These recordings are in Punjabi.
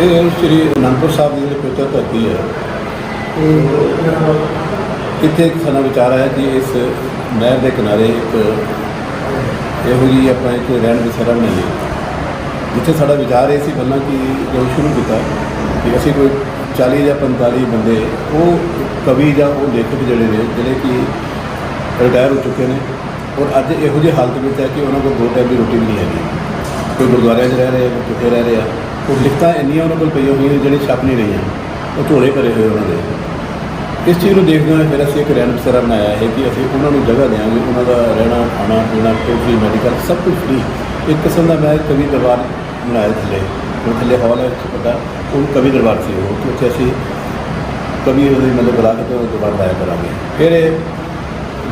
ਇਹ ਸ਼੍ਰੀ ਅਨੰਦਪੁਰ ਸਾਹਿਬ ਦੀ ਜਿਹੜੀ ਪਵਿੱਤਰ ਧਰਤੀ ਹੈ। ਇੱਥੇ ਸਾਨੂੰ ਵਿਚਾਰ ਆਇਆ ਕਿ ਇਸ ਨਹਿਰ ਦੇ ਕਿਨਾਰੇ ਇੱਕ ਇਹੋ ਜਿਹੀ ਆਪਾਂ ਇੱਕ ਰਹਿਣ ਬਸੇਰਾ ਬਣਾਈਏ। ਜਿੱਥੇ ਸਾਡਾ ਵਿਚਾਰ ਇਹ ਸੀ ਪਹਿਲਾਂ ਕਿ ਜਦੋਂ ਸ਼ੁਰੂ ਕੀਤਾ ਕਿ ਅਸੀਂ ਕੋਈ 40 ਜਾਂ 45 ਬੰਦੇ, ਉਹ ਕਵੀ ਜਾਂ ਉਹ ਲੇਖਕ ਜਿਹੜੇ ਨੇ, ਜਿਹੜੇ ਕਿ ਰਿਟਾਇਰ ਹੋ ਚੁੱਕੇ ਨੇ, ਔਰ ਅੱਜ ਇਹੋ ਜਿਹੀ ਹਾਲਤ ਵਿੱਚ ਹੈ ਕਿ ਉਹਨਾਂ ਕੋਲ ਦੋ ਟਾਈਮ ਦੀ ਰੋਟੀ ਨਹੀਂ ਹੈਗੀ। ਕੋਈ ਗੁਰਦੁਆਰਿਆਂ 'ਚ ਰਹਿ ਰਹੇ ਆ, ਕੋਈ ਕਿਤੇ ਰਹਿ ਰਹੇ ਆ। ਉਹ ਲਿਖਤਾਂ ਇੰਨੀਆਂ ਉਹਨਾਂ ਕੋਲ ਪਈਆਂ ਹੋਈਆਂ ਜਿਹੜੇ ਛਪ ਨਹੀਂ ਰਹੀਆਂ। ਉਹ ਝੋਲੇ ਭਰੇ ਹੋਏ ਉਹਨਾਂ ਦੇ। ਇਸ ਚੀਜ਼ ਨੂੰ ਦੇਖਦੇ ਹੋਏ ਫਿਰ ਅਸੀਂ ਇੱਕ ਰੈਂਟ ਸਰਾ ਬਣਾਇਆ ਹੈ ਕਿ ਅਸੀਂ ਉਹਨਾਂ ਨੂੰ ਜਗ੍ਹਾ ਦੇਵਾਂਗੇ, ਉਹਨਾਂ ਦਾ ਰਹਿਣਾ, ਖਾਣਾ, ਪੀਣਾ ਟੋਟਲੀ ਮੈਡੀਕਲ ਸਭ ਕੁਝ ਫ੍ਰੀ ਇੱਕ ਕਿਸਮ ਦਾ ਮੈਂ ਕਵੀ ਦਰਬਾਰ ਬਣਾਇਆ ਥੱਲੇ। ਉਹ ਥੱਲੇ ਹਾਲ ਹੈ ਇੱਕ ਵੱਡਾ, ਉਹ ਕਵੀ ਦਰਬਾਰ ਸੀ ਉਹ। ਕਿ ਉੱਥੇ ਅਸੀਂ ਕਵੀ ਉਹਦੇ ਮਤਲਬ ਬੁਲਾ ਕੇ ਤੇ ਉਹ ਦਰਬਾਰ ਲਾਇਆ ਕਰਾਂਗੇ। ਫਿਰ ਇਹ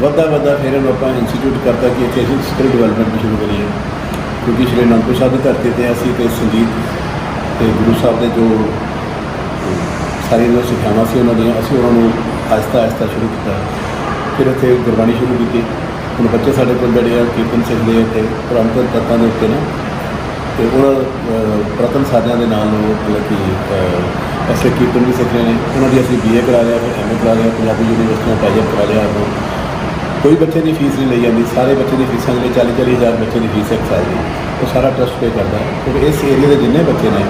ਵੱਧਾ ਵੱਧਾ ਫਿਰ ਇਹਨੂੰ ਆਪਾਂ ਇੰਸਟੀਚਿਊਟ ਕਰਤਾ ਕਿ ਇੱਥੇ ਅਸੀਂ ਸਕਿੱਲ ਡਿਵੈਲਪਮੈਂਟ ਸ਼ੁਰੂ ਕਰੀਏ। ਕਿਉਂਕਿ ਸ਼੍ਰੀ ਅਨੰਦਪੁਰ ਸਾਹਿਬ ਦੀ ਧਰਤੀ ਤੇ ਅਸੀਂ ਤੇ ਸੰਗੀਤ ਤੇ ਗੁਰੂ ਸਾਹਿਬ ਦੇ ਜੋ ਸਾਰੀਆਂ ਜੋ ਸਿੱਖਿਆਵਾਂ ਸੀ ਉਹਨਾਂ ਦੀਆਂ ਅਸੀਂ ਉਹਨਾਂ ਨੂੰ ਆਹਿਸਤਾ ਆਹਿਸਤਾ ਸ਼ੁਰੂ ਕੀਤਾ। ਫਿਰ ਇੱਥੇ ਗੁਰਬਾਣੀ ਸ਼ੁਰੂ ਕੀਤੀ। ਹੁਣ ਬੱਚੇ ਸਾਡੇ ਕੋਲ ਜਿਹੜੇ ਆ ਕੀਰਤਨ ਸਿੱਖਦੇ ਆ ਇੱਥੇ ਪੁਰਾਤਨ ਤੱਤਾਂ ਦੇ ਉੱਤੇ ਨਾ। ਤੇ ਉਹਨਾਂ ਅਹ, ਪੁਰਾਤਨ ਸਾਧਿਆਂ ਦੇ ਨਾਲ ਉਹ ਮਤਲਬ ਕਿ ਅਹ, ਐਸੇ ਕੀਰਤਨ ਵੀ ਸਿੱਖ ਰਹੇ ਨੇ। ਉਹਨਾਂ ਦੀ ਅਸੀਂ ਬੀਏ ਕਰਾ ਲਿਆ ਫਿਰ ਐਮਏ ਕਰਾ ਲਿਆ ਪੰਜਾਬੀ ਯੂਨੀਵਰਸਿਟੀ ਯੂਨੀਵਰਸਿਟੀਆਂ ਟਾਈਅਪ ਕਰਾ ਲਿਆ ਆਪਾਂ ਕੋਈ ਬੱਚੇ ਦੀ ਫੀਸ ਨਹੀਂ ਲਈ ਜਾਂਦੀ। ਸਾਰੇ ਬੱਚੇ ਦੀ ਫੀਸਾਂ ਜਿਹੜੇ 40 40 ਹਜ਼ਾਰ ਬੱਚੇ ਦੀ ਫੀਸ ਹੈ ਇੱਕ ਸਾਲ ਦੀ। ਉਹ ਸਾਰਾ ਟਰਸਟ ਪੇ ਕਰਦਾ। ਹੈ ਤੇ ਇਸ ਏਰੀਆ ਦੇ ਜਿੰਨੇ ਬੱਚੇ ਨੇ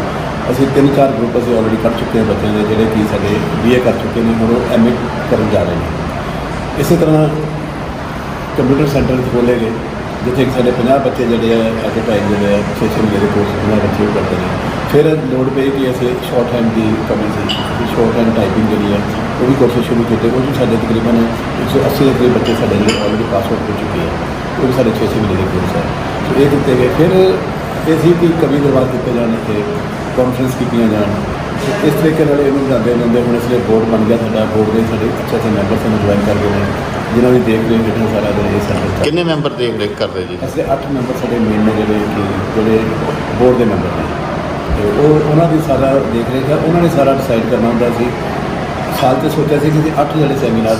ਅਸੀਂ ਤਿੰਨ ਚਾਰ ਗਰੁੱਪ ਅਸੀਂ ਆਲਰੇਡੀ ਕਰ ਚੁੱਕੇ ਹਾਂ ਬੱਚਿਆਂ ਦੇ, ਜਿਹੜੇ ਕਿ ਸਾਡੇ ਬੀਏ ਕਰ ਚੁੱਕੇ ਨੇ, ਹੁਣ ਉਹ ਐਮਏ ਕਰਨ ਜਾ ਰਹੇ ਨੇ। ਇਸੇ ਤਰ੍ਹਾਂ ਕੰਪਿਊਟਰ ਸੈਂਟਰ ਖੋਲ੍ਹੇ ਗਏ, ਜਿੱਥੇ ਕਿ ਸਾਡੇ 50 ਬੱਚੇ ਜਿਹੜੇ ਆ ਐਟ ਅ ਟਾਈਮ ਜਿਹੜੇ ਆ, ਛੇ ਛੇ ਮਹੀਨੇ ਦੇ ਕੋਰਸ ਉਹਨਾਂ ਬੱਚੇ ਉਹ ਕਰਦੇ ਨੇ। ਫਿਰ ਲੋੜ ਪਈ ਕਿ ਅਸੀਂ ਸ਼ਾਰਟ ਹੈਂਡ ਦੀ ਕਮੀ ਸੀ ਸ਼ਾਰਟ ਹੈਂਡ ਟਾਈਪਿੰਗ ਜਿਹੜੀ ਹੈ ਉਹ ਵੀ ਕੋਰਸ ਸ਼ੁਰੂ ਕੀਤੇ, ਉਹ ਵੀ ਸਾਡੇ ਤਕਰੀਬਨ 180 ਦੇ ਕਰੀਬ ਬੱਚੇ ਸਾਡੇ ਜਿਹੜੇ ਆਲਰੇਡੀ ਪਾਸ ਆਊਟ ਹੋ ਚੁੱਕੇ ਆ, ਉਹ ਵੀ ਸਾਡੇ 6 ਮਹੀਨੇ ਦੇ ਕੋਰਸ ਹੈ ਸੋ ਇਹ ਦਿੱਤੇ ਗਏ, ਫਿਰ ਇਹ ਸੀ ਕਿ ਕਵੀ ਦਰਬਾਰ ਕੀਤੇ ਜਾਣ ਇੱਥੇ ਕਾਨਫਰੰਸ ਕੀਤੀਆਂ ਜਾਣ। ਇਸ ਤਰੀਕੇ ਨਾਲ ਇਹਨੂੰ ਜਾਂਦੇ ਜਾਂਦੇ ਹੁਣ ਇਸ ਲਈ ਬੋਰਡ ਬਣ ਗਿਆ ਸਾਡਾ। ਬੋਰਡ ਦੇ ਸਾਡੇ ਅੱਛੇ ਅੱਛੇ ਮੈਂਬਰ ਸਾਨੂੰ ਜੁਆਇਨ ਕਰ ਗਏ ਨੇ ਜਿਨ੍ਹਾਂ ਦੀ ਦੇਖ ਰੇਖ ਹੇਠਾਂ ਸਾਰਾ ਦਿਨ ਇਹ ਸੈਂਟਰ ਕਿੰਨੇ ਮੈਂਬਰ ਦੇਖ ਰੇਖ ਕਰਦੇ ਜੀ? ਅਸੀਂ 8 ਮੈਂਬਰ ਸਾਡੇ ਮੇਨ ਨੇ ਜਿਹੜੇ ਕਿ ਜਿਹੜੇ ਬੋਰਡ ਦੇ ਮੈਂਬਰ ਨੇ। ਤੇ ਉਹ ਉਹਨਾਂ ਦੀ ਸਾਰਾ ਦੇਖ ਰੇਖ ਹੈ। ਉਹਨਾਂ ਨੇ ਸਾਰਾ ਡਿਸਾਈਡ ਕਰਨਾ ਹੁੰਦਾ ਸੀ। ਸਾਲ ਤੇ ਸੋਚਿਆ ਸੀ ਕਿ ਅਸੀਂ 8 ਜਿਹੜੇ ਸੈਮੀਨਾਰ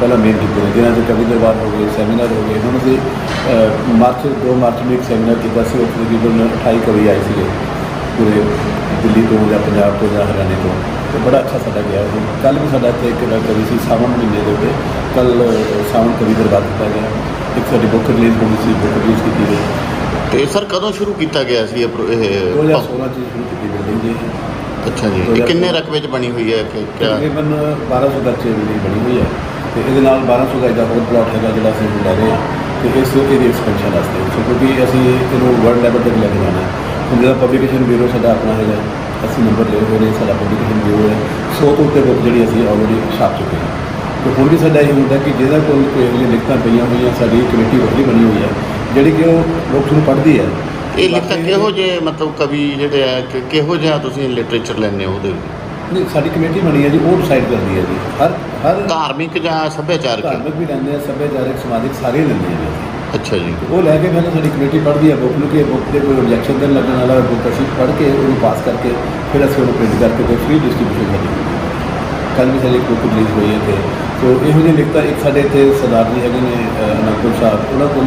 ਪਹਿਲਾਂ ਮੇਨ ਕੀਤੇ ਨੇ ਜਿਨ੍ਹਾਂ 'ਚ ਕਵੀ ਦਰਬਾਰ ਹੋ ਗਏ ਸੈਮੀਨਾਰ ਹੋ ਗਏ। ਅਸੀਂ ਅਹ, ਮਾਰਚ 2 ਮਾਰਚ ਨੂੰ ਇੱਕ ਸੈਮੀਨਾਰ ਕੀਤਾ ਸੀ। ਉੱਥੇ ਤਕਰੀਬਨ 28 ਕਵੀ ਆਏ ਸੀਗੇ। ਪੂਰੇ ਦਿੱਲੀ ਤੋਂ ਜਾਂ ਪੰਜਾਬ ਤੋਂ ਜਾਂ ਹਰਿਆਣੇ ਤੋਂ। ਤੇ ਬੜਾ ਅੱਛਾ ਸਾਡਾ ਗਿਆ ਕੱਲ ਵੀ ਸਾਡਾ ਇੱਥੇ ਇੱਕ ਕਵੀ ਸੀ ਸਾਵਣ ਮਹੀਨੇ ਦੇ ਉੱਤੇ। ਕੱਲ ਸਾਵਣ ਕਵੀ ਦਰਬਾਰ ਕੀਤਾ ਗਿਆ। ਇੱਕ ਸਾਡੀ ਬੁੱਕ ਰਿਲੀਜ਼ ਹੋਣੀ ਸੀ ਬੁੱਕ ਰਿਲੀਜ਼ ਕੀਤੀ ਗਈ। ਤੇ ਸਰ ਕਦੋਂ ਸ਼ੁਰੂ ਕੀਤਾ ਗਿਆ ਸੀ ਇਹ ਪ੍ਰੋ- ਇਹ 2016 ਚ ਸ਼ੁਰੂ ਕੀਤੀ ਬਿਲਡਿੰਗ ਜੀ ਅੱਛਾ ਜੀ। ਇਹ ਕਿੰਨੇ ਰਕਬੇ 'ਚ ਬਣੀ ਹੋਈ ਹੈ? ਕਿ ਕਿਆ ਤਕਰੀਬਨ 1200 ਗੱਚੇ ਬਿਲਡਿੰਗ ਬਣੀ ਹੋਈ ਹੈ। ਤੇ ਇਹਦੇ ਨਾਲ 1200 ਗਜ ਦਾ ਹੋਰ ਪਲਾਟ ਹੈਗਾ ਜਿਹੜਾ ਅਸੀਂ ਲੈ ਰਹੇ ਹਾਂ। ਤੇ ਇਸ ਇਹਦੀ ਐਕਸਪੈਂਸ਼ਨ ਵਾਸਤੇ। ਸੋ ਕਿਉਂਕਿ ਅਸੀਂ ਇਹਨੂੰ ਵਰਲਡ ਲੈਵਲ ਤੱਕ ਲੈ ਕੇ ਜਾਣਾ ਹੈ। ਹੁਣ ਜਿਹੜਾ ਪਬਲੀਕੇਸ਼ਨ ਬਿਊਰੋ ਸਾਡਾ ਆਪਣਾ ਹੈਗਾ ਅਸੀਂ ਨੰਬਰ ਲਏ ਹੋਏ ਨੇ ਸਾਡਾ ਪਬਲੀਕੇਸ਼ਨ ਬਿਊਰੋ ਹੈ। 100 ਤੋਂ ਉੱਤੇ ਬੁੱਕ ਜਿਹੜੀ ਅਸੀਂ ਆਲਰੇਡੀ ਛਾਪ ਚੁੱਕੇ ਹਾਂ। ਤੇ ਹੁਣ ਵੀ ਸਾਡਾ ਇਹ ਹੁੰਦਾ ਕਿ ਜਿਹਦਾ ਕੋਲ ਕੋਈ ਇਹੋ ਲਿਖਤਾਂ ਪਈਆਂ ਹੋਈਆਂ ਸਾਡੀ ਕਮੇਟੀ ਵੱਖਰੀ ਬਣੀ ਹੋਈ ਹੈ ਜਿਹੜੀ ਕਿ ਉਹ ਲੋਕ ਨੂੰ ਪੜ੍ਹਦੀ ਹੈ। ਇਹ ਲਿਖਤ ਕਿਹੋ ਜਿਹੇ ਮਤਲਬ ਕਵੀ ਜਿਹੜੇ ਆ ਕਿ ਕਿਹੋ ਜਿਹਾ ਤੁਸੀਂ ਲਿਟਰੇਚਰ ਹੋ ਉਹਦੇ? ਨਹੀਂ ਸਾਡੀ ਕਮੇਟੀ ਬਣੀ ਹੈ ਜੀ ਉਹ ਡਿਸਾਈਡ ਕਰਦੀ ਹੈ ਜੀ। ਹਰ ਹਰ ਧਾਰਮਿਕ ਜਾਂ ਸੱਭਿਆਚਾਰਕ? ਧਾਰਮਿਕ ਵੀ ਲੈਂਦੇ ਆ ਸੱਭਿਆਚਾਰਕ ਸਮਾਜਿਕ ਸਾਰੇ ਲੈਂਦੇ ਆ ਜੀ। ਅੱਛਾ ਜੀ। ਉਹ ਲੈ ਕੇ ਪਹਿਲਾਂ ਸਾਡੀ ਕਮੇਟੀ ਪੜ੍ਹਦੀ ਹੈ ਬੁੱਕ ਨੂੰ ਕਿ ਬੁੱਕ ਦੇ ਕੋਈ ਆਬਜੈਕਸ਼ਨ ਤਾਂ ਲੱਗਣ ਵਾਲਾ ਬੁੱਕ ਅਸੀਂ ਪੜ੍ਹ ਕੇ ਉਹਨੂੰ ਪਾਸ ਕਰਕੇ ਫਿਰ ਅਸੀਂ ਉਹਨੂੰ ਪ੍ਰਿੰਟ ਕਰਕੇ ਕੋਈ ਫ੍ਰੀ ਡਿਸਟ੍ਰੀਬਿਊਸ਼ਨ ਕਰੀ ਕੱਲ੍ਹ ਵੀ ਸਾਡੀ ਇੱਕ ਬੁੱਕ ਰਿਲੀਜ਼ ਹੋਈ ਹੈ ਤੇ ਸੋ ਇਹੋ ਜਿਹੇ ਲਿਖਤਾ ਇੱਕ ਸਾਡੇ ਇੱਥੇ ਸਰਦਾਰ ਜੀ ਹੈਗੇ ਨੇ ਅਨੰਦਪੁਰ ਸਾਹਿਬ, ਉਹਨਾਂ ਕੋਲ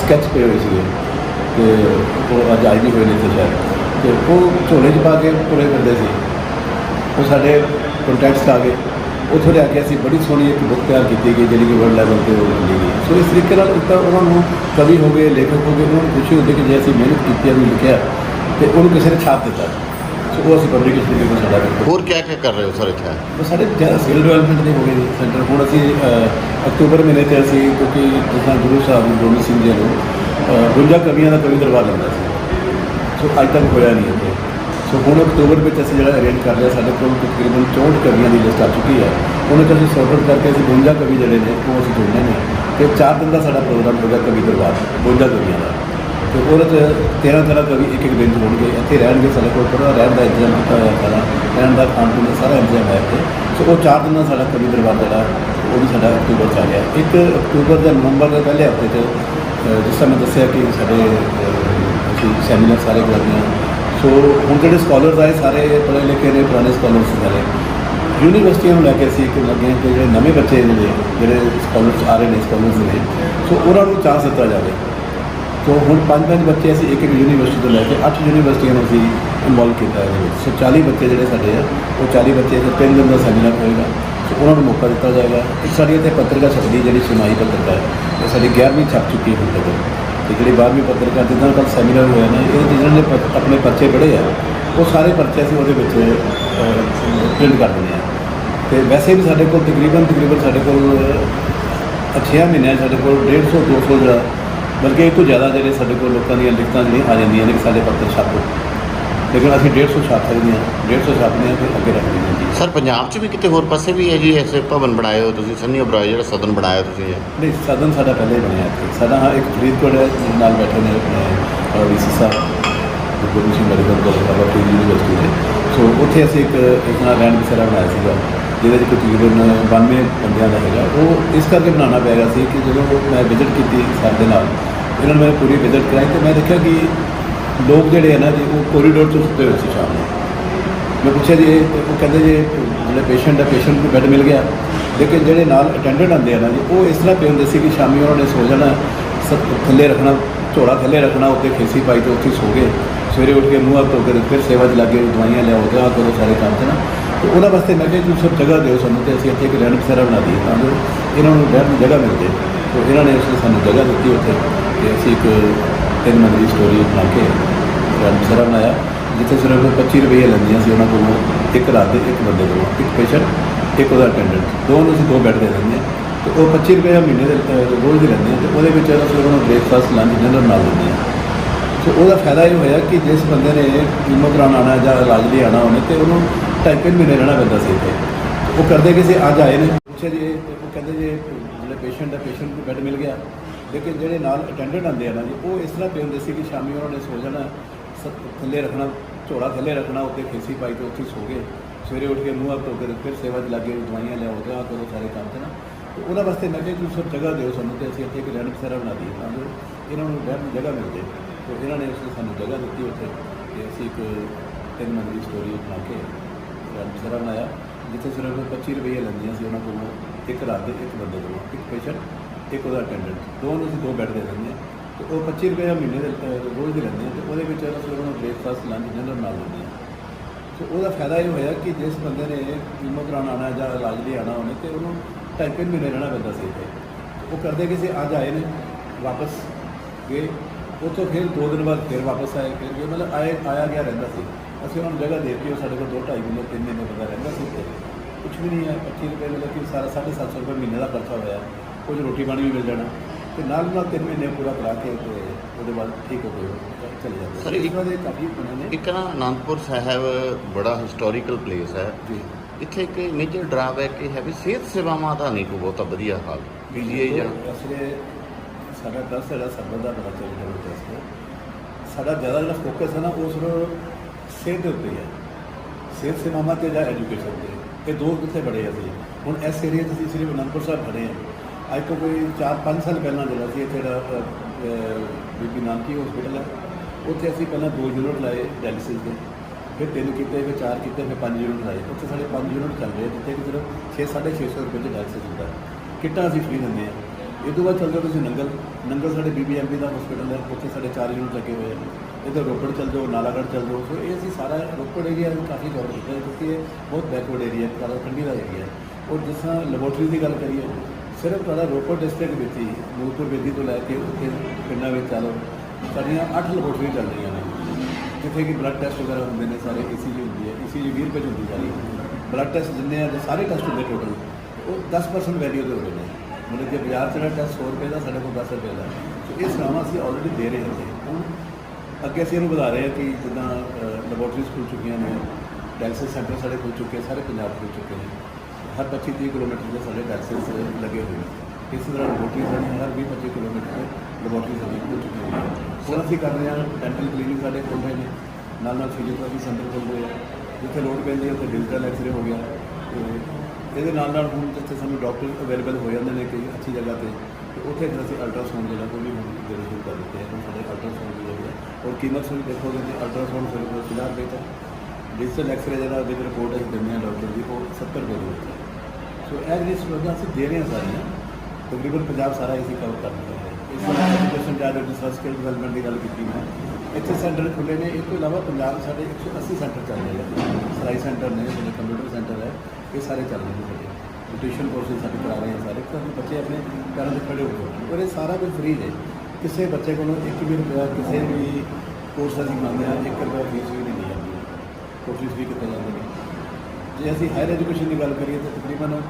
ਸਕੈਚ ਪਏ ਹੋਏ ਸੀਗੇ ਤੇ ਉਹ ਅੱਜ ਆਏ ਵੀ ਹੋਏ ਨੇ ਇੱਥੇ ਸ਼ਾਇਦ। ਤੇ ਉਹ ਝੋਲੇ 'ਚ ਪਾ ਕੇ ਤੁਰੇ ਫਿਰਦੇ ਸੀ। ਉਹ ਸਾਡੇ ਕੰਟੈਕਟਸ ਆ ਗਏ। ਉੱਥੋਂ ਲਿਆ ਕੇ ਅਸੀਂ ਬੜੀ ਸੋਹਣੀ ਇੱਕ ਬੁੱਕ ਤਿਆਰ ਕੀਤੀ ਗਈ ਜਿਹੜੀ ਕਿ ਵਰਲਡ ਲੈਵਲ ਤੇ ਉਹ ਬਣੀ ਗਈ। ਸੋ ਇਸ ਤਰੀਕੇ ਨਾਲ ਤਾਂ ਉਹਨਾਂ ਨੂੰ ਕਵੀ ਹੋ ਗਏ ਲੇਖਕ ਹੋ ਗਏ ਉਹਨਾਂ ਨੂੰ ਖੁਸ਼ੀ ਹੁੰਦੀ ਕਿ ਜੇ ਅਸੀਂ ਮਿਹਨਤ ਕੀਤੀ ਹੈ ਵੀ ਲਿਖਿਆ ਤੇ ਉਹਨੂੰ ਕਿਸੇ ਨੇ ਛਾਪ ਦਿੱਤਾ। ਸੋ ਉਹ ਅਸੀਂ ਪਬਲਿਕੇਸ਼ਨ ਦੇ ਵਿੱਚ ਸਾਡਾ ਹੋਰ ਕਿਆ ਕਿਆ ਕਰ ਰਹੇ ਹੋ ਸਰ ਇੱਥੇ? ਉਹ ਸਾਡੇ ਜ਼ਿਆਦਾ ਸਕਿੱਲ ਡਿਵੈਲਪਮੈਂਟ ਦੇ ਹੋ ਗਏ ਜੀ ਸੈਂਟਰ ਹੁਣ ਅਸੀਂ ਅਕਤੂਬਰ ਮਹੀਨੇ ਤੇ ਅਸੀਂ ਕਿਉਂਕਿ ਜਿਸਾਂ ਗੁਰੂ ਸਾਹਿਬ ਨੂੰ ਗੋਬਿੰਦ ਸਿੰਘ ਜੀ ਨੂੰ 52 ਕਵੀਆਂ ਦਾ ਕਵੀ ਦਰਬਾਰ ਲੱਗਦਾ ਸੀ। ਸੋ ਅੱਜ ਤੱਕ ਹੋਇਆ ਨਹੀਂ ਇੱਥੇ। ਸੋ ਹੁਣ ਅਕਤੂਬਰ ਵਿੱਚ ਅਸੀਂ ਜਿਹੜਾ ਅਰੇਂਜ ਕਰ ਲਿਆ, ਸਾਡੇ ਕੋਲ ਤਕਰੀਬਨ 64 ਕਵੀਆਂ ਦੀ ਲਿਸਟ ਆ ਚੁੱਕੀ ਹੈ। ਉਹਨਾਂ 'ਚ ਅਸੀਂ ਸੌਰਟ ਕਰਕੇ ਅਸੀਂ 52 ਕਵੀ ਜਿਹੜੇ ਨੇ, ਉਹ ਅਸੀਂ ਜੋੜਨੇ ਨੇ। ਤੇ 4 ਦਿਨ ਦਾ ਸਾਡਾ ਪ੍ਰੋਗਰਾਮ ਹੋਗਾ ਕਵੀ ਦਰਬਾਰ 52 ਕਵੀਆਂ ਦਾ। ਤੇ ਉਹਦੇ 'ਚ 13 13 ਕਵੀ ਇੱਕ ਇੱਕ ਦਿਨ 'ਚ ਹੋਣਗੇ। ਇੱਥੇ ਰਹਿਣਗੇ ਸਾਡੇ ਕੋਲ, ਪੂਰਾ ਰਹਿਣ ਦਾ ਇੰਤਜ਼ਾਮ ਕੀਤਾ ਹੋਇਆ ਸਾਰਾ। ਰਹਿਣ ਦਾ ਖਾਣ ਪੀਣ ਦਾ ਸਾਰਾ ਇੰਤਜ਼ਾਮ ਹੈ ਇੱਥੇ। ਸੋ ਉਹ 4 ਦਿਨ ਦਾ ਸਾਡਾ ਕਵੀ ਦਰਬਾਰ ਜਿਹੜਾ, ਉਹ ਵੀ ਸਾਡਾ ਅਕਤੂਬਰ 'ਚ ਆ ਗਿਆ। ਇੱਕ ਅਕਤੂਬਰ ਜਾਂ ਨਵੰਬਰ ਦੇ ਪਹਿਲੇ ਹਫ਼ਤੇ 'ਚ ਜਿਸ ਤਰ੍ਹਾਂ ਮੈਂ ਦੱਸਿਆ ਕਿ ਸਾਡੇ ਅਸੀਂ ਸੈਮੀਨਾਰ ਸਾਰੇ ਕਰਦੇ ਹਾਂ ਸੋ ਹੁਣ ਜਿਹੜੇ ਸਕਾਲਰਸ ਆਏ, ਸਾਰੇ ਪੜ੍ਹੇ ਲਿਖੇ ਨੇ, ਪੁਰਾਣੇ ਸਕਾਲਰਸ ਸਾਰੇ। ਯੂਨੀਵਰਸਿਟੀਆਂ ਨੂੰ ਲੈ ਕੇ ਅਸੀਂ ਇੱਕ ਲੱਗੇ ਕਿ ਜਿਹੜੇ ਨਵੇਂ ਬੱਚੇ ਜਿਹੜੇ ਜਿਹੜੇ ਸਕਾਲਰਸ ਆ ਰਹੇ ਨੇ ਸਕਾਲਰਸ ਨੇ। ਸੋ ਉਹਨਾਂ ਨੂੰ ਚਾਂਸ ਦਿੱਤਾ ਜਾਵੇ। ਸੋ ਹੁਣ ਪੰਜ ਪੰਜ ਬੱਚੇ ਅਸੀਂ ਇੱਕ ਇੱਕ ਯੂਨੀਵਰਸਿਟੀ ਤੋਂ ਲੈ ਕੇ ਅੱਠ ਯੂਨੀਵਰਸਿਟੀਆਂ ਨੂੰ ਅਸੀਂ ਇਨਵੋਲਵ ਕੀਤਾ ਹੈ। ਵਿੱਚ ਸੋ 40 ਬੱਚੇ ਜਿਹੜੇ ਸਾਡੇ ਆ, ਉਹ 40 ਬੱਚੇ ਤੇ ਤਿੰਨ ਦਿਨ ਦਾ ਸੈਮੀਨਾਰ ਹੋਏਗਾ। ਸੋ ਉਹਨਾਂ ਨੂੰ ਮੌਕਾ ਦਿੱਤਾ ਜਾਏਗਾ। ਇੱਕ ਸਾਡੀ ਇੱਥੇ ਪੱਤਰਕਾਰ ਛਪਦੀ ਜਿਹੜੀ ਸਿਮਾਈ ਪੱਤਰਕਾਰ ਉਹ ਸਾਡੀ 11ਵੀਂ ਛਪ ਚੁੱਕੀ ਹੈ ਹੁਣ ਤੱਕ। ਤੇ ਜਿਹੜੇ 12ਵੀਂ ਪੱਤਰਕਾਰ ਜਿੱਦਾਂ ਕੱਲ੍ਹ ਸੈਮੀਨਾਰ ਹੋਇਆ ਨਾ, ਇਹ 'ਚ ਜਿਹਨਾਂ ਨੇ ਆਪਣੇ ਪਰਚੇ ਪੜ੍ਹੇ ਆ, ਉਹ ਸਾਰੇ ਪਰਚੇ ਅਸੀਂ ਉਹਦੇ ਵਿੱਚ ਪ੍ਰਿੰਟ ਕਰ ਦਿੰਦੇ ਆ। ਤੇ ਵੈਸੇ ਵੀ ਸਾਡੇ ਕੋਲ ਤਕਰੀਬਨ ਤਕਰੀਬਨ ਸਾਡੇ ਕੋਲ ਅੱਛੇ ਮਹੀਨਿਆਂ ਸਾਡੇ ਕੋਲ 150 200 ਜਿਹੜਾ, ਬਲਕਿ ਇਹ ਤੋਂ ਜ਼ਿਆਦਾ ਜਿਹੜੇ ਸਾਡੇ ਕੋਲ ਲੋਕਾਂ ਦੀਆਂ ਲਿਖਤਾਂ ਜਿਹੜੀਆਂ ਆ ਜਾਂਦੀਆਂ ਨੇ ਕਿ ਸਾਡੇ ਪੱਤਰ ਛਾਪੋ। ਲੇਕਿਨ ਅਸੀਂ 150 ਛਾਪ ਸਕਦੇ ਹਾਂ 150 ਛਾਪਦੇ ਹਾਂ ਫਿਰ ਅੱਗੇ ਰੱਖਦੇ ਹਾਂ ਜੀ। ਸਰ ਪੰਜਾਬ 'ਚ ਵੀ ਕਿਤੇ ਹੋਰ ਪਾਸੇ ਵੀ ਹੈ ਜੀ ਐਸੇ ਭਵਨ ਬਣਾਏ ਹੋ ਤੁਸੀਂ ਸੰਨੀ ਉਬਰਾਏ ਜਿਹੜਾ ਸਦਨ ਬਣਾਇਆ ਤੁਸੀਂ ਇਹ? ਨਹੀਂ ਸਦਨ ਸਾਡਾ ਪਹਿਲੇ ਬਣਿਆ ਇੱਥੇ। ਸਾਡਾ ਹਾਂ ਇੱਕ ਫਰੀਦਕੋਟ ਹੈ ਜਿਹਦੇ ਨਾਲ ਬੈਠੇ ਨੇ ਆਪਣੇ ਵੀਸੀ ਸਾਹਿਬ ਗੁਰੂ ਸਿੰਘ ਮੈਡੀਕਲ ਕਾਲਜ ਵਾਲਾ ਫਰੀਦ ਯੂਨੀਵਰਸਿਟੀ ਦੇ ਸੋ ਉੱਥੇ ਅਸੀਂ ਇੱਕ ਇੱਕ ਨਾਲ ਲੈਂਡ ਵਿਸਰਾ ਬਣਾਇਆ ਸੀਗਾ ਜਿਹਦੇ ਵਿੱਚ ਤਕਰੀਬਨ 92 ਬੰਦਿਆਂ ਦਾ ਹੈਗਾ। ਉਹ ਇਸ ਕਰਕੇ ਬਣਾਉਣਾ ਪੈ ਗਿਆ ਸੀ ਕਿ ਜਦੋਂ ਮੈਂ ਵਿਜ਼ਿਟ ਕੀਤੀ ਸਰ ਦੇ ਨਾਲ ਇਹਨਾਂ ਨੂੰ ਮੈਂ ਪੂਰੀ ਵਿਜ਼ਿਟ ਕਰਾਈ ਤੇ ਮੈਂ ਦੇਖਿਆ ਕਿ ਲੋਕ ਜਿਹੜੇ ਹੈ ਨਾ ਜੀ, ਉਹ ਕੋਰੀਡੋਰ 'ਚ ਸੁੱਤੇ ਹੋਏ ਸੀ ਸ਼ਾਮ ਨੂੰ। ਮੈਂ ਪੁੱਛਿਆ ਜੀ, ਇਹ ਉਹ ਕਹਿੰਦੇ ਜੀ, ਜਿਹੜੇ ਪੇਸ਼ੈਂਟ ਹੈ ਪੇਸ਼ੈਂਟ ਨੂੰ ਬੈੱਡ ਮਿਲ ਗਿਆ। ਲੇਕਿਨ ਜਿਹੜੇ ਨਾਲ ਅਟੈਂਡੈਂਟ ਆਉਂਦੇ ਆ ਨਾ ਜੀ, ਉਹ ਇਸ ਤਰ੍ਹਾਂ ਪਏ ਹੁੰਦੇ ਸੀ ਕਿ ਸ਼ਾਮੀ ਉਹਨਾਂ ਨੇ ਸੋ ਜਾਣਾ ਸ- ਥੱਲੇ ਰੱਖਣਾ, ਝੋਲਾ ਥੱਲੇ ਰੱਖਣਾ, ਉੱਤੇ ਖੇਸੀ ਪਾਈ ਤੇ ਉੱਥੇ ਸੋ ਗਏ। ਸਵੇਰੇ ਉੱਠ ਕੇ ਮੂੰਹ ਹੱਥ ਧੋ ਕੇ ਤੇ ਫਿਰ ਸੇਵਾ 'ਚ ਲੱਗੇ ਦਵਾਈਆਂ ਲਿਆਓ ਤੇ ਆਹ ਕਰੋ, ਸਾਰੇ ਕੰਮ ਤੇ ਨਾ। ਤੇ ਉਹਨਾਂ ਵਾਸਤੇ ਮੈਂ ਕਿਹਾ ਜੀ, ਤੁਸੀਂ ਸਭ ਜਗ੍ਹਾ ਦਿਓ ਸਾਨੂੰ ਤੇ ਅਸੀਂ ਇੱਥੇ ਇੱਕ ਰੈਂਟ ਸੈਰਾ ਬਣਾ ਦਈਏ, ਤਾਂ ਜੋ ਇਹਨਾਂ ਨੂੰ ਬੈਠਣ ਦੀ ਜਗ੍ਹਾ ਮਿਲ ਜੇ। ਤੇ ਇਹਨਾਂ ਨੇ ਉਸ ਲਈ ਸਾਨੂੰ ਜਗ੍ਹਾ ਦਿੱਤੀ ਉੱਥੇ, ਤੇ ਅਸੀਂ ਇੱਕ ਤਿੰਨ ਮੰਜ਼ਲੀ ਸਟੋਰੀ ਬਣਾ ਕੇ ਰੈਂਟ ਬਣਾਇਆ, ਜਿੱਥੇ ਸਿਰਫ 25 ਰੁਪਏ ਲੈਂਦੀਆਂ ਸੀ ਉਹਨਾਂ ਕੋਲੋਂ ਇੱਕ ਰਾਤ ਦੇ ਇੱਕ ਬੰਦੇ ਕੋਲੋਂ, ਇੱਕ ਪੇਸ਼ੈਂਟ ਇੱਕ ਉਹਦਾ ਅਟੈਂਡੈਂਟ ਦੋਵਾਂ ਨੂੰ ਅਸੀਂ ਦੋ ਬੈੱਡ ਦੇ ਦਿੰਦੇ ਹਾਂ। ਤੇ ਉਹ 25 ਰੁਪਏ ਮਹੀਨੇ ਦੇ ਰੋਜ਼ ਦੇ ਲੈਂਦੇ ਹਾਂ ਤੇ ਉਹਦੇ ਵਿੱਚ ਅਸੀਂ ਉਹਨਾਂ ਨੂੰ ਬ੍ਰੇਕਫਾਸਟ ਲੰਚ ਡਿਨਰ ਨਾਲ ਦਿੰਦੇ ਹਾਂ। ਤੇ ਉਹਦਾ ਫਾਇਦਾ ਇਹ ਹੋਇਆ ਕਿ ਜਿਸ ਬੰਦੇ ਨੇ ਕੀਮੋ ਕਰਾਉਣ ਆਉਣਾ ਜਾਂ ਇਲਾਜ ਲਈ ਆਉਣਾ ਉਹਨੇ ਤੇ ਉਹਨੂੰ ਢਾਈ ਤਿੰਨ ਮਹੀਨੇ ਰਹਿਣਾ ਪੈਂਦਾ ਸੀ ਇੱਥੇ। ਉਹ ਕਰਦੇ ਕਿ ਸੀ ਅੱਜ ਆਏ ਨੇ ਪੁੱਛਿਆ ਜੀ, ਉਹ ਕਹਿੰਦੇ ਜੇ, ਜਿਹੜਾ ਪੇਸ਼ੈਂਟ ਹੈ ਪੇਸ਼ੈਂਟ ਨੂੰ ਬੈੱਡ ਮਿਲ ਗਿਆ। ਲੇਕਿਨ ਜਿਹੜੇ ਨਾਲ ਅਟੈਂਡੈਂਟ ਆਉਂਦੇ ਆ ਨਾ ਜੀ, ਉਹ ਇਸ ਤਰ੍ਹਾਂ ਪਏ ਹੁੰਦੇ ਸੀ ਕਿ ਸ਼ਾਮੀ ਉਹਨਾਂ ਨੇ ਸੋ ਜਾਣਾ ਸ- ਥੱਲੇ ਰੱਖਣਾ, ਝੋਲਾ ਥੱਲੇ ਰੱਖਣਾ, ਉੱਤੇ ਖੇਸੀ ਪਾਈ ਤੇ ਉੱਥੇ ਸੋ ਗਏ। ਸਵੇਰੇ ਉੱਠ ਕੇ ਮੂੰਹ ਹੱਥ ਧੋ ਕੇ ਫਿਰ ਸੇਵਾ 'ਚ ਲੱਗੇ, ਦਵਾਈਆਂ ਲਿਆਓ ਤੇ ਆਹ ਕਰੋ, ਸਾਰੇ ਕੰਮ ਤੇ ਨਾ। ਤੇ ਉਹਨਾਂ ਵਾਸਤੇ ਮੈਂ ਕਿਹਾ ਤੁਸੀਂ ਸਭ ਜਗ੍ਹਾ ਦਿਓ ਸਾਨੂੰ ਤੇ ਅਸੀਂ ਇੱਥੇ ਇੱਕ ਰੈਂਟ ਸੈਰਾ ਬਣਾ ਦਈਏ, ਤਾਂ ਜੋ ਇਹਨਾਂ ਨੂੰ ਰਹਿਣ ਦੀ ਜਗ੍ਹਾ ਮਿਲ ਜੇ ਤੇ ਇਹਨਾਂ ਨੇ ਉਸ ਲਈ ਸਾਨੂੰ ਜਗ੍ਹਾ ਦਿੱਤੀ ਉੱਥੇ ਤੇ ਅਸੀਂ ਇੱਕ ਤਿੰਨ ਮੰਜ਼ਲੀ ਸਟੋਰੀ ਬਣਾ ਕੇ ਰੈਂਟ ਸੈਰਾ ਬਣਾਇਆ, ਜਿੱਥੇ ਸਿਰਫ 25 ਰੁਪਏ ਲੈਂਦੀਆਂ ਸੀ ਉਹਨਾਂ ਕੋਲੋਂ, ਇੱਕ ਰਾਤ ਦੇ ਇੱਕ ਬੰਦੇ ਕੋਲੋਂ, ਇੱਕ ਪੇਸ਼ੈਂਟ ਇੱਕ ਉਹਦਾ ਅਟੈਂਡੈਂਟ ਦੋ ਨੂੰ ਅਸੀਂ ਦੋ ਬੈੱਡ ਦੇ ਦਿੰਦੇ ਹਾਂ ਤੇ ਉਹ 25 ਰੁਪਏ ਮਹੀਨੇ ਦੇ ਅਹ, ਰੋਜ਼ ਦੇ ਲੈਂਦੇ ਹਾਂ ਤੇ ਉਹਦੇ ਵਿੱਚ ਅਸੀਂ ਉਹਨਾਂ ਨੂੰ ਬ੍ਰੇਕਫਾਸਟ ਲੰਚ ਡਿਨਰ ਨਾਲ ਦਿੰਦੇ ਹਾਂ। ਤੇ ਉਹਦਾ ਫਾਇਦਾ ਇਹ ਹੋਇਆ ਕਿ ਜਿਸ ਬੰਦੇ ਨੇ ਕੀਮੋ ਕਰਾਉਣ ਆਉਣਾ ਜਾਂ ਇਲਾਜ ਲਈ ਆਉਣਾ ਉਹਨੇ ਤੇ ਉਹਨੂੰ ਢਾਈ ਤਿੰਨ ਮਹੀਨੇ ਰਹਿਣਾ ਪੈਂਦਾ ਸੀ ਇੱਥੇ। ਉਹ ਕਰਦੇ ਕਿ ਸੀ ਅੱਜ ਆਏ ਨੇ ਵਾਪਸ ਗਏ ਉੱਥੋਂ ਫਿਰ ਦੋ ਦਿਨ ਬਾਅਦ ਫਿਰ ਵਾਪਸ ਆਏ ਫਿਰ ਗਏ ਮਤਲਬ ਆਏ ਆਇਆ ਗਿਆ ਰਹਿੰਦਾ ਸੀ। ਅਸੀਂ ਉਹਨਾਂ ਨੂੰ ਜਗ੍ਹਾ ਦੇ ਦਿੱਤੀ ਉਹ ਸਾਡੇ ਕੋਲ ਦੋ ਢਾਈ ਮਹੀਨੇ ਤਿੰਨ ਮਹੀਨੇ ਬੰਦਾ ਰਹਿੰਦਾ ਸੀ ਉੱਥੇ ਕੁਝ ਵੀ ਨਹੀਂ ਹੈ 25 ਰੁਪਏ ਮਤਲਬ ਕਿ ਸਾਰਾ 750 ਰੁਪਏ ਮਹੀਨੇ ਦਾ ਖਰਚਾ ਹੋਇਆ। ਕੁਝ ਰੋਟੀ ਪਾਣੀ ਵੀ ਮਿਲ ਜਾਣਾ। ਤੇ ਨਾਲ ਨਾਲ ਤਿੰਨ ਮਹੀਨੇ ਪੂਰਾ ਕਰਾ ਕੇ ਤੇ ਉਹਦੇ ਬਾਅਦ ਠੀਕ ਹੋ ਗਏ ਚਲੇ ਜਾਂਦੇ ਸਰ, ਇੱਕ- ਦੇ ਕਾਫੀ ਬਣੇ ਨੇ। ਇੱਕ ਨਾ ਅਨੰਦਪੁਰ ਸਾਹਿਬ ਬੜਾ ਹਿਸਟੋਰੀਕਲ ਪਲੇਸ ਹੈ। ਜੀ। ਇੱਥੇ ਇੱਕ ਮੇਜਰ ਡਰਾਬੈਕ ਇਹ ਹੈ ਵੀ ਸਿਹਤ ਸੇਵਾਵਾਂ ਦਾ ਨਹੀਂ ਕੋਈ ਬਹੁਤਾ ਵਧੀਆ ਹਾਲ। ਪੀਜੀਆਈ ਜਾਂ ਅਸਲੇ ਸਾਡਾ ਦਸ ਜਿਹੜਾ ਸਰਬਤ ਦਾ ਬੜਾ ਚੈਰੀਟੇਬਲ ਟਰਸਟ ਹੈ ਸਾਡਾ ਜ਼ਿਆਦਾ ਜਿਹੜਾ ਫੋਕਸ ਹੈ ਨਾ ਉਹ ਸਿਰਫ ਸਿਹਤ ਦੇ ਉੱਤੇ ਹੀ ਸਿਹਤ ਸੇਵਾਵਾਂ ਤੇ ਜਾਂ ਐਜੂਕੇਸ਼ਨ ਤੇ। ਇਹ ਦੋ ਕਿੱਥੇ ਬੜੇ ਅਸੀਂ। ਹੁਣ ਇਸ ਏਰੀਆ 'ਚ ਅਸੀਂ ਸਿਰਫ ਅਨੰਦਪੁਰ ਸਾਹਿਬ ਖੜੇ ਹਾਂ ਅੱਜ ਤੋਂ ਕੋਈ 4-5 ਸਾਲ ਪਹਿਲਾਂ ਜਿਹੜਾ ਸੀ ਇੱਥੇ ਜਿਹੜਾ ਅ, ਬੀਬੀ ਨਾਨਕੀ ਹਸਪੀਟਲ ਹੈ ਉੱਥੇ ਅਸੀਂ ਪਹਿਲਾਂ ਦੋ ਯੂਨਿਟ ਲਾਏ ਡਾਇਲਿਸਿਸ ਦੇ ਫਿਰ ਤਿੰਨ ਕੀਤੇ ਫਿਰ ਚਾਰ ਕੀਤੇ ਫਿਰ ਪੰਜ ਯੂਨਿਟ ਲਾਏ। ਉੱਥੇ ਸਾਡੇ ਪੰਜ ਯੂਨਿਟ ਚੱਲ ਰਹੇ ਜਿੱਥੇ ਕਿ ਸਿਰਫ 6-650 ਰੁਪਏ ਦੇ ਡਾਇਲਿਸਿਸ ਹੁੰਦਾ ਕਿੱਟਾਂ ਅਸੀਂ ਫ੍ਰੀ ਦਿੰਦੇ ਹਾਂ। ਇਹ ਤੋਂ ਬਾਅਦ ਚੱਲ ਜਾਓ ਤੁਸੀਂ ਨੰਗਲ। ਨੰਗਲ ਸਾਡੇ ਬੀਬੀਐਮਪੀ ਦਾ ਹਸਪੀਟਲ ਹੈ ਉੱਥੇ ਸਾਡੇ ਚਾਰ ਯੂਨਿਟ ਲੱਗੇ ਹੋਏ ਆ। ਇੱਧਰ ਰੋਪੜ ਚੱਲ ਜਾਓ ਨਾਲਾਗੜ੍ਹ ਚੱਲ ਜਾਓ। ਸੋ ਇਹ ਅਸੀਂ ਸਾਰਾ ਰੋਪੜ ਏਰੀਆ ਕਾਫੀ ਕਵਰ ਕੀਤਾ ਕਿਉਂਕਿ ਇਹ ਬਹੁਤ ਬੈਕਵਰਡ ਏਰੀਆ ਹੈ ਕਾਲਾ ਠੰਡੀ ਦਾ ਏਰੀਆ ਔਰ ਜਿਸ ਤਰ੍ਹਾਂ ਲੈਬੋਰਟਰੀ ਦੀ ਗੱਲ ਕਰੀਏ ਸਿਰਫ ਤੁਹਾਡਾ ਰੋਪੜ ਡਿਸਟ੍ਰਿਕਟ ਵਿੱਚ ਹੀ ਨੂਰਪੁਰ ਬੇਦੀ ਤੋਂ ਲੈ ਕੇ ਉੱਥੇ ਪਿੰਡਾਂ ਵਿੱਚ ਚਾਲੋ, ਸਾਡੀਆਂ 8 ਲੈਬੋਰਟਰੀਆਂ ਚੱਲ ਰਹੀਆਂ ਨੇ। ਜਿੱਥੇ ਕਿ ਬਲੱਡ ਟੈਸਟ ਵਗੈਰਾ ਹੁੰਦੇ ਨੇ, ਸਾਰੇ ਈਸੀਜੀ ਹੁੰਦੀ ਹੈ ਈਸੀਜੀ 20 ਰੁਪਏ 'ਚ ਹੁੰਦੀ ਸਾਰੀ। ਬਲੱਡ ਟੈਸਟ ਜਿੰਨੇ ਆ, ਸਾਰੇ ਟੈਸਟ ਹੁੰਦੇ ਟੋਟਲ ਉਹ 10% ਵੈਲਿਊ ਦੇ ਹੁੰਦੇ ਨੇ। ਮਤਲਬ ਕਿ ਬਾਜ਼ਾਰ 'ਚ ਜਿਹੜਾ ਟੈਸਟ 100 ਰੁਪਏ ਦਾ, ਸਾਡੇ ਕੋਲ 10 ਰੁਪਏ ਦਾ। ਸੋ ਇਹ ਸੇਵਾਵਾਂ ਅਸੀਂ ਆਲਰੇਡੀ ਦੇ ਰਹੇ ਹਾਂ। ਹੁਣ ਅੱਗੇ ਅਸੀਂ ਇਹਨੂੰ ਵਧਾ ਰਹੇ ਹਾਂ ਕਿ ਜਿੱਦਾਂ ਲੈਬੋਰਟਰੀਜ਼ ਖੁੱਲ ਚੁੱਕੀਆਂ ਨੇ ਡਾਇਲਿਸਿਸ ਸੈਂਟਰ ਸਾਡੇ ਖੁੱਲ ਚੁੱਕੇ, ਸਾਰੇ ਪੰਜਾਬ ਖੁੱਲ ਚੁੱਕੇ ਨੇ। ਹਰ 25 30 ਕਿਲੋਮੀਟਰ ਦੇ ਸਾਡੇ ਟੈਕਸਿਸ ਲੱਗੇ ਹੋਏ ਨੇ। ਇਸ ਤਰ੍ਹਾਂ ਲੈਬੋਰਟਰੀ ਸਾਡੀ ਹਰ 20 25 ਕਿਲੋਮੀਟਰ ਤੇ ਲੈਬੋਰਟਰੀ ਸਾਡੀਆਂ ਖੁੱਲ ਚੁੱਕੀਆਂ ਨੇ। ਹੁਣ ਅਸੀਂ ਕਰ ਰਹੇ ਹਾਂ ਡੈਂਟਲ ਕਲੀਨਿਕ ਸਾਡੇ ਖੁੱਲ ਰਹੇ ਨੇ। ਨਾਲ ਨਾਲ ਫਿਜ਼ੀਓਥੈਰੇਪੀ ਸੈਂਟਰ ਖੁੱਲ ਰਹੇ ਆ। ਜਿੱਥੇ ਲੋੜ ਪੈਂਦੀ ਹੈ, ਉੱਥੇ ਡਿਜੀਟਲ ਐਕਸਰੇ ਹੋ ਗਿਆ। ਤੇ ਇਹਦੇ ਨਾਲ ਨਾਲ ਹੁਣ ਜਿੱਥੇ ਸਾਨੂੰ ਡਾਕਟਰ ਅਵੇਲੇਬਲ ਹੋ ਜਾਂਦੇ ਨੇ ਕਈ ਅੱਛੀ ਜਗ੍ਹਾ ਤੇ ਉੱਥੇ ਫਿਰ ਅਸੀਂ ਅਲਟਰਾਸਾਊਂਡ ਜਿਹੜਾ ਕੋਈ ਵੀ ਹੁਣ ਜਿਹੜੇ ਸ਼ੁਰੂ ਕਰ ਦਿੱਤੇ ਹੈ ਸਾਡੇ ਅਲਟਰਾਸਾਊਂਡ ਵੀ ਔਰ ਕੀਮਤ ਵੀ ਦੇਖੋਗੇ ਤੇ ਅਲਟਰਾਸਾਊਂਡ ਫਿਰ 50 ਰੁਪਏ ਤੱਕ ਡਿਜੀਟਲ ਐਕਸਰੇ ਜਿਹੜਾ ਵਿਦ ਰਿਪੋਰਟ ਅਸੀਂ ਦਿੰਦੇ ਹਾਂ ਡਾਕਟਰ ਦੀ ਉਹ 70 ਰੁਪਏ ਦੇ ਹੈ। ਸੋ ਇਹ ਜਿਹੜੀ ਸੁਵਿਧਾ ਅਸੀਂ ਦੇ ਰਹੇ ਹਾਂ ਸਾਰੀਆਂ ਤਕਰੀਬਨ ਪੰਜਾਬ ਸਾਰਾ ਅਸੀਂ ਕਵਰ ਕਰ ਲਿਆ ਹੈ ਇਸ ਤਰ੍ਹਾਂ education charge research skill development ਦੀ ਗੱਲ ਕੀਤੀ ਮੈਂ ਇੱਥੇ ਸੈਂਟਰ ਖੁੱਲੇ ਨੇ ਇਸ ਤੋਂ ਇਲਾਵਾ ਪੰਜਾਬ 'ਚ ਸਾਡੇ 180 ਸੈਂਟਰ ਚੱਲ ਰਹੇ ਆ ਸਲਾਈ ਸੈਂਟਰ ਨੇ ਜਿਹੜੇ ਕੰਪਿਊਟਰ ਸੈਂਟਰ ਹੈ ਇਹ ਸਾਰੇ ਚੱਲ ਰਹੇ ਨੇ ਸਾਡੇ ਟਿਊਸ਼ਨ ਕੋਰਸਿਸ ਸਾਡੇ ਕਰਾ ਰਹੇ ਆ ਸਾਰੇ ਤਾਂ ਬੱਚੇ ਆਪਣੇ ਪੈਰਾਂ ਤੇ ਖੜੇ ਹੋ ਜਾਣ ਔਰ ਇਹ ਸਾਰਾ ਕੁਝ ਫ੍ਰੀ ਹੈ ਕਿਸੇ ਬੱਚੇ ਕੋਲੋਂ ਇੱਕ ਵੀ ਰੁਪਿਆ ਕਿਸੇ ਵੀ ਕੋਰਸ ਅਸੀਂ ਮੰਗਦੇ ਹਾਂ ਇੱਕ ਰੁਪਿਆ ਫੀਸ ਵੀ ਨਹੀਂ ਲਈ ਜਾਂਦੀ ਕੋਰਸ਼ ਵੀ ਕਿਤੇ ਜਾਂਦੇ ਨੇ ਜੇ ਅਸੀਂ ਹਾਇਰ ਐਜੂਕੇਸ਼ਨ ਦੀ ਗੱਲ ਕਰੀਏ ਤਾਂ ਤਕਰੀਬਨ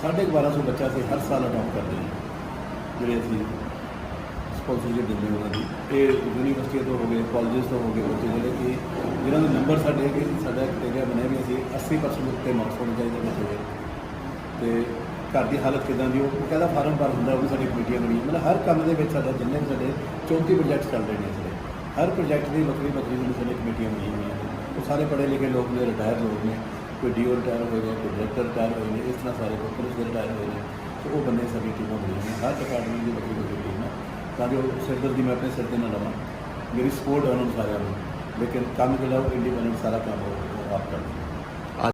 ਸਾਢੇ ਕੁ ਬਾਰਾਂ ਸੌ ਬੱਚਾ ਅਸੀਂ ਹਰ ਸਾਲ ਅਡਾਪਟ ਕਰਦੇ ਹਾਂ, ਜਿਹੜੇ ਅਸੀਂ ਸਪਾਂਸਰਸ਼ਿਪ ਦਿੰਦੇ ਉਹਨਾਂ ਦੀ। ਇਹ ਯੂਨੀਵਰਸਿਟੀਆਂ ਤੋਂ ਹੋ ਗਏ ਕਾਲਜਸ ਤੋਂ ਹੋ ਗਏ ਬੱਚੇ ਜਿਹੜੇ ਕਿ ਜਿਹਨਾਂ ਦੇ ਨੰਬਰ ਸਾਡੇ ਕਿ ਸਾਡਾ ਕ੍ਰਾਈਟੇਰੀਆ ਬਣਿਆ ਵੀ ਅਸੀਂ 80% ਉੱਤੇ ਮਾਰਕਸ ਹੋਣੇ ਚਾਹੀਦੇ ਬੱਚੇ ਦੇ ਤੇ ਘਰ ਦੀ ਹਾਲਤ ਕਿਦਾਂ ਦੀ, ਉਹ ਕਹਿੰਦਾ ਫਾਰਮ ਭਰ ਹੁੰਦਾ ਉਹ ਵੀ ਸਾਡੀ ਕਮੇਟੀਆਂ ਬਣੀਆਂ ਮਤਲਬ ਹਰ ਕੰਮ ਦੇ ਵਿੱਚ ਸਾਡਾ ਜਿੰਨੇ ਵੀ ਸਾਡੇ 34 ਪ੍ਰੋਜੈਕਟ ਚੱਲਦੇ ਨੇ ਸਾਡੇ। ਹਰ ਪ੍ਰੋਜੈਕਟ ਦੀ ਵੱਖਰੀ ਵੱਖਰੀ ਜਿਹੜੀ ਸਾਡੇ ਕਮੇਟੀਆਂ ਬਣੀਆਂ ਹੋਈਆਂ ਉਹ ਸਾਰੇ ਪੜ੍ਹੇ ਲਿਖੇ ਲੋਕ ਨੇ ਰਿਟਾਇਰ ਲੋਕ ਨੇ। ਕੋਈ ਡੀਓ ਰਿਟਾਇਰ ਹੋਏ ਨੇ ਕੋਈ ਡਾਇਰੈਕਟਰ ਰਿਟਾਇਰ ਹੋਏ ਨੇ ਇਸ ਤਰ੍ਹਾਂ ਸਾਰੇ ਕੋਈ ਪੁਲਿਸ ਦੇ ਰਿਟਾਇਰ ਹੋਏ ਨੇ, ਤੇ ਉਹ ਬੰਦੇ ਸਾਡੀ ਟੀਮਾਂ ਬਣੀਆਂ ਨੇ। ਹਰ ਡਿਪਾਰਟਮੈਂਟ ਦੀ ਵੱਖਰੀ ਵੱਖਰੀ ਟੀਮ ਹੈ। ਤਾਂ ਜੋ ਸਿਰਦਰਦੀ ਮੈਂ ਆਪਣੇ ਸਿਰ ਤੇ ਨਾ ਲਵਾਂ। ਮੇਰੀ ਸਪੋਰਟ ਹੈ ਉਹਨਾਂ ਨੂੰ ਸਾਰਿਆਂ ਨੂੰ। ਲੇਕਿਨ ਕੰਮ ਜਿਹੜਾ ਉਹ ਇੰਡੀਪੈਂਡੈਂਟ ਸਾਰਾ ਕੰਮ ਆਪ ਕਰਦੇ।